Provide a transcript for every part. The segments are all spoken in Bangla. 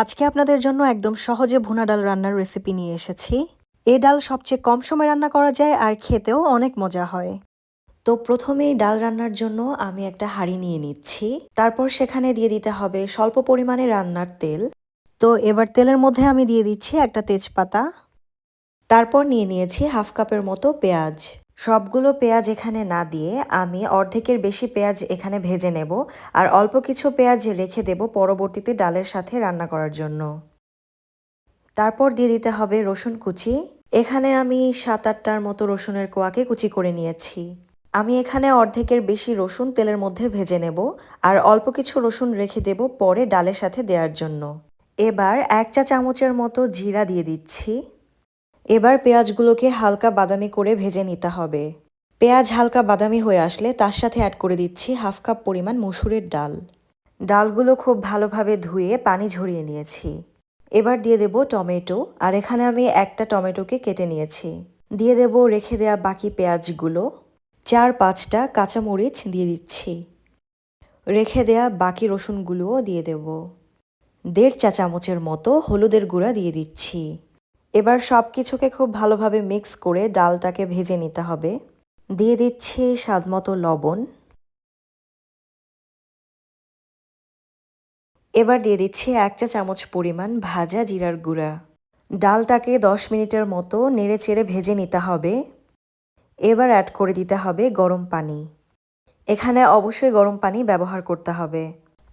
আজকে আপনাদের জন্য একদম সহজে ভুনা ডাল রান্নার রেসিপি নিয়ে এসেছি। এ ডাল সবচেয়ে কম সময় রান্না করা যায় আর খেতেও অনেক মজা হয়। তো প্রথমেই ডাল রান্নার জন্য আমি একটা হাঁড়ি নিয়ে নিচ্ছি। তারপর সেখানে দিয়ে দিতে হবে স্বল্প পরিমাণে রান্নার তেল। তো এবার তেলের মধ্যে আমি দিয়ে দিচ্ছি একটা তেজপাতা। তারপর নিয়ে নিয়েছি হাফ কাপের মতো পেঁয়াজ। সবগুলো পেঁয়াজ এখানে না দিয়ে আমি অর্ধেকের বেশি পেঁয়াজ এখানে ভেজে নেব আর অল্প কিছু পেঁয়াজ রেখে দেব পরবর্তীতে ডালের সাথে রান্না করার জন্য। তারপর দিয়ে দিতে হবে রসুন কুচি। এখানে আমি সাত আটটার মতো রসুনের কোয়াকে কুচি করে নিয়েছি। আমি এখানে অর্ধেকের বেশি রসুন তেলের মধ্যে ভেজে নেব আর অল্প কিছু রসুন রেখে দেব পরে ডালের সাথে দেওয়ার জন্য। এবার এক চা চামচের মতো জিরা দিয়ে দিচ্ছি। এবার পেঁয়াজগুলোকে হালকা বাদামি করে ভেজে নিতে হবে। পেঁয়াজ হালকা বাদামি হয়ে আসলে তার সাথে অ্যাড করে দিচ্ছি হাফ কাপ পরিমাণ মসুরের ডাল। ডালগুলো খুব ভালোভাবে ধুয়ে পানি ঝরিয়ে নিয়েছি। এবার দিয়ে দেব টমেটো, আর এখানে আমি একটা টমেটোকে কেটে নিয়েছি। দিয়ে দেব রেখে দেয়া বাকি পেঁয়াজগুলো। চার পাঁচটা কাঁচামরিচ দিয়ে দিচ্ছি। রেখে দেয়া বাকি রসুনগুলোও দিয়ে দেব। দেড় চা চামচের মতো হলুদের গুঁড়া দিয়ে দিচ্ছি। এবার সব কিছুকে খুব ভালোভাবে মিক্স করে ডালটাকে ভেজে নিতে হবে। দিয়ে দিচ্ছি স্বাদমতো লবণ। এবার দিয়ে দিচ্ছি এক চা চামচ পরিমাণ ভাজা জিরার গুঁড়া। ডালটাকে দশ মিনিটের মতো নেড়ে চেড়ে ভেজে নিতে হবে। এবার অ্যাড করে দিতে হবে গরম পানি। এখানে অবশ্যই গরম পানি ব্যবহার করতে হবে।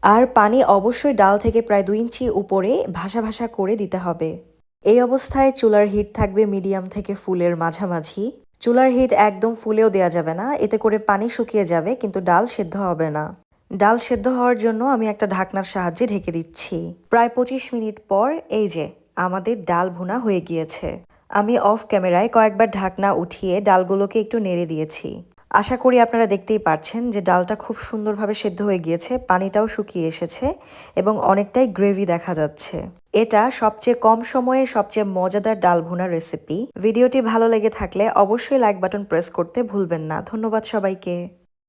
আর পানি অবশ্যই ডাল থেকে প্রায় দুই ইঞ্চি উপরে ভাসা ভাসা করে দিতে হবে। এই অবস্থায় চুলার হিট থাকবে মিডিয়াম থেকে ফুলের মাঝামাঝি। চুলার হিট একদম ফুলেও দেওয়া যাবে না, এতে করে পানি শুকিয়ে যাবে, কিন্তু ডাল সেদ্ধ হবে না। ডাল সেদ্ধ হওয়ার জন্য আমি একটা ঢাকনার সাহায্যে ঢেকে দিচ্ছি। প্রায় পঁচিশ মিনিট পর এই যে, আমাদের ডাল ভুনা হয়ে গিয়েছে। আমি অফ ক্যামেরায় কয়েকবার ঢাকনা উঠিয়ে ডালগুলোকে একটু নেড়ে দিয়েছি। আশা করি আপনারা দেখতেই পারছেন যে ডালটা খুব সুন্দরভাবে সেদ্ধ হয়ে গিয়েছে, পানিটাও শুকিয়ে এসেছে এবং অনেকটাই গ্রেভি দেখা যাচ্ছে। এটা সবচেয়ে কম সময়ে সবচেয়ে মজাদার ডাল ভুনার রেসিপি। ভিডিওটি ভালো লেগে থাকলে অবশ্যই লাইক বাটন প্রেস করতে ভুলবেন না। ধন্যবাদ সবাইকে।